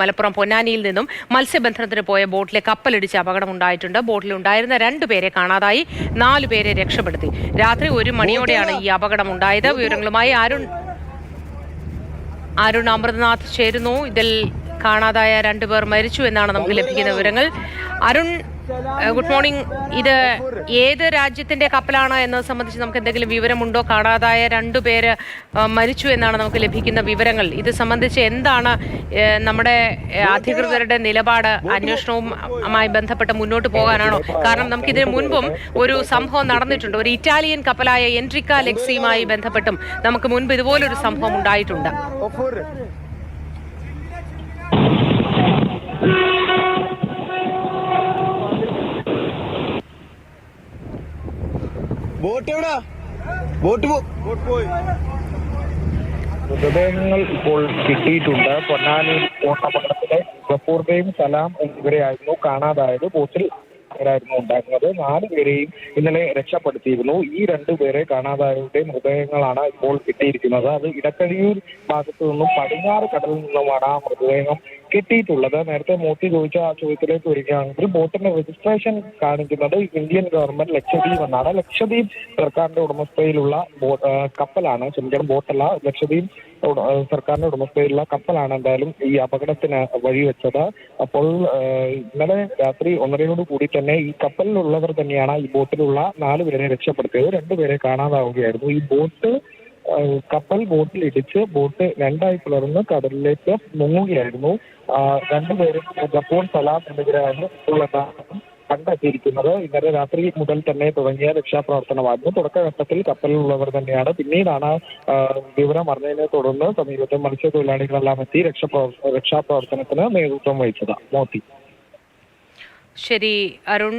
മലപ്പുറം പൊന്നാനിയിൽ നിന്നും മത്സ്യബന്ധനത്തിന് പോയ ബോട്ടിലെ കപ്പലിടിച്ച് അപകടമുണ്ടായിട്ടുണ്ട്. ബോട്ടിൽ ഉണ്ടായിരുന്ന രണ്ടുപേരെ കാണാതായി നാലു പേരെ രക്ഷപ്പെടുത്തി. രാത്രി ഒരു മണിയോടെയാണ് ഈ അപകടം ഉണ്ടായത് വിവരങ്ങളുമായി അരുൺ അരുൺ അമൃതനാഥ് ചേരുന്നു. ഇതിൽ കാണാതായ രണ്ടുപേർ മരിച്ചു എന്നാണ് നമുക്ക് ലഭിക്കുന്ന വിവരങ്ങൾ. Arun good morning. ഇത് ഏത് രാജ്യത്തിന്റെ കപ്പലാണ് എന്നത് സംബന്ധിച്ച് നമുക്ക് എന്തെങ്കിലും വിവരമുണ്ടോ? കാണാതായ രണ്ടുപേര് പേര് മരിച്ചു എന്നാണ് നമുക്ക് ലഭിക്കുന്ന വിവരങ്ങൾ. ഇത് സംബന്ധിച്ച് എന്താണ് നമ്മുടെ അധികൃതരുടെ നിലപാട്? അന്വേഷണവുമായി ബന്ധപ്പെട്ട് മുന്നോട്ട് പോകാനാണോ? കാരണം നമുക്ക് ഇതിനു മുൻപും ഒരു സംഭവം നടന്നിട്ടുണ്ട്. ഒരു ഇറ്റാലിയൻ കപ്പലായ എൻട്രിക്ക ലെക്സിയുമായി ബന്ധപ്പെട്ടും നമുക്ക് മുൻപ് ഇതുപോലൊരു സംഭവം ഉണ്ടായിട്ടുണ്ട്. ബോട്ട് എവിടാ? ബോട്ട് പോയി മൃതദേഹങ്ങൾ ഇപ്പോൾ കിട്ടിയിട്ടുണ്ട്. പൊന്നാനി ബോട്ടപകടത്തിലെ ഗഫൂർദയും സലാം എന്നിവരെയായിരുന്നു കാണാതായത്. ബോട്ടിൽ ായിരുന്നു ഉണ്ടായിരുന്നത്. നാല് പേരെയും ഇന്നലെ രക്ഷപ്പെടുത്തിയിരുന്നു. ഈ രണ്ടുപേരെ കാണാതായവരുടെ മൃതദേഹങ്ങളാണ് ഇപ്പോൾ കിട്ടിയിരിക്കുന്നത്. അത് ഇടക്കഴിയൂർ ഭാഗത്തു നിന്നും പടിഞ്ഞാറ് കടലിൽ നിന്നുമാണ് ആ മൃതദേഹം കിട്ടിയിട്ടുള്ളത്. നേരത്തെ മോട്ടി ചോദിച്ച ആ ചോദ്യത്തിലേക്ക് വരികയാണെങ്കിൽ ബോട്ടിന്റെ രജിസ്ട്രേഷൻ കാണിക്കുന്നത് ഇന്ത്യൻ ഗവൺമെന്റ് ലക്ഷദ്വീപ് എന്നാണ്. ലക്ഷദ്വീപ് സർക്കാരിന്റെ ഉടമസ്ഥയിലുള്ള കപ്പലാണ്. ക്ഷമിക്കണം ബോട്ടല്ല ലക്ഷദ്വീപ് സർക്കാരിന്റെ ഉടമസ്ഥയിലുള്ള കപ്പലാണ് എന്തായാലും ഈ അപകടത്തിന് വഴിവെച്ചത്. അപ്പോൾ ഇന്നലെ രാത്രി ഒന്നരയോട് കൂടി തന്നെ ഈ കപ്പലിലുള്ളവർ തന്നെയാണ് ഈ ബോട്ടിലുള്ള നാല് പേരെ രക്ഷപ്പെടുത്തിയത്. രണ്ടുപേരെ കാണാതാവുകയായിരുന്നു. ഈ ബോട്ട് കപ്പൽ ബോട്ടിൽ ഇടിച്ച് ബോട്ട് രണ്ടായി പിളർന്ന് കടലിലേക്ക് മുങ്ങുകയായിരുന്നു. രണ്ടുപേരും ജപ്പോൺ സലാം എന്നിവരാണ് കണ്ടെത്തിയിരിക്കുന്നത്. ഇന്നലെ രാത്രി മുതൽ തന്നെ തുടങ്ങിയ രക്ഷാപ്രവർത്തനമായിരുന്നു. തുടക്കഘട്ടത്തിൽ കപ്പലിലുള്ളവർ തന്നെയാണ്. പിന്നീടാണ് വിവരം അറിഞ്ഞതിനെ തുടർന്ന് സമീപത്തെ മത്സ്യത്തൊഴിലാളികളെല്ലാം എത്തി രക്ഷപ്രവർ രക്ഷാപ്രവർത്തനത്തിന് നേതൃത്വം വഹിച്ചത്. മോത്തി ശരി അരുൺ